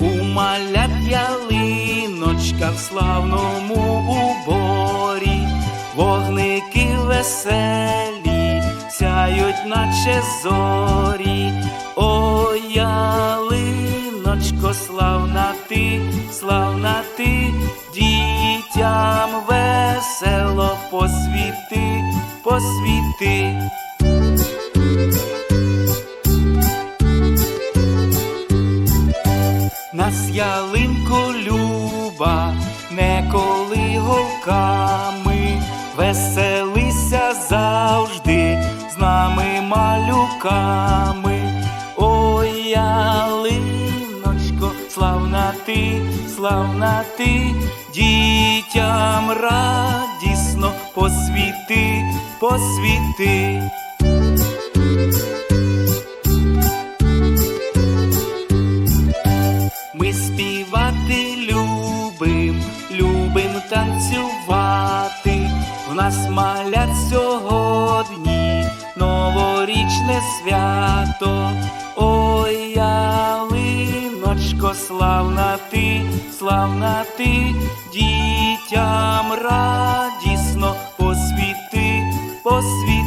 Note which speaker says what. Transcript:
Speaker 1: У малят в славному уборі, вогники веселі, сяють, наче зорі. О, ялиночко, славна ти, славна ти, дітям весело посвіти, посвіти. Нас ялинку люба, не коли голками, веселися завжди з нами малюками. Ой, славна ти, славна ти, дітям радісно посвіти, посвіти. Співати любим, любим танцювати. В нас малять сьогодні новорічне свято. Ой, ялиночко, славна ти, славна ти, дітям радісно посвіти, посвіти.